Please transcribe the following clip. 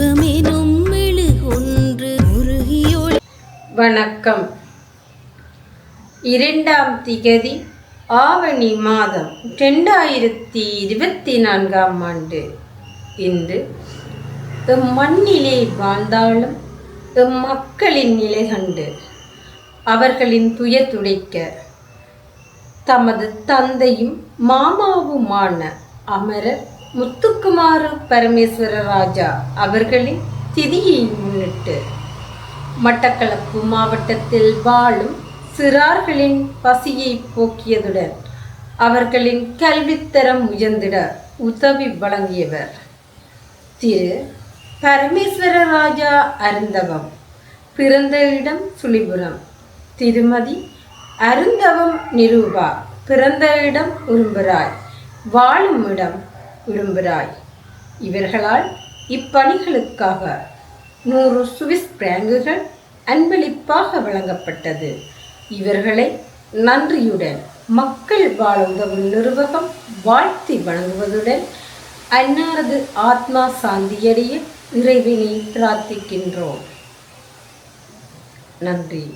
தீபமெனும் மெழுகொன்று உருகியொளி வணக்கம். இரண்டாம் திகதி ஆவணி மாதம் ரெண்டாயிரத்தி இருபத்தி நான்காம் ஆண்டு. இன்று எம் மண்ணிலே வாழ்ந்தாலும் எம் மக்களின் நிலை கண்டு அவர்களின் துய துடைக்க தமது தந்தையும் மாமாவுமான அமரர் முத்துக்குமார பரமேஸ்வர ராஜா அவர்களின் திதியை முன்னிட்டு மட்டக்களப்பு மாவட்டத்தில் வாழும் சிறார்களின் பசியை போக்கியதுடன் அவர்களின் கல்வித்தரம் உயர்ந்திட உதவி வழங்கியவர். திரு. பரமேஸ்வர ராஜா அருந்தவம் பிறந்த இடம் சுழிபுரம். திருமதி அருந்தவம் நிரூபா பிறந்த இடம் உரும்பராய். வாழும் இடம் விரும்புகிறாய். இவர்களால் இப்பணிகளுக்காக நூறு சுவிஸ் பிராங்குகள் அன்பளிப்பாக வழங்கப்பட்டது. இவர்களை நன்றியுடன் மக்கள் வாழ உதவும் நிர்வாகம் வாழ்த்தி வழங்குவதுடன் அன்னாரது ஆத்மா சாந்தியடைய இறைவினை பிரார்த்திக்கின்றோம். நன்றி.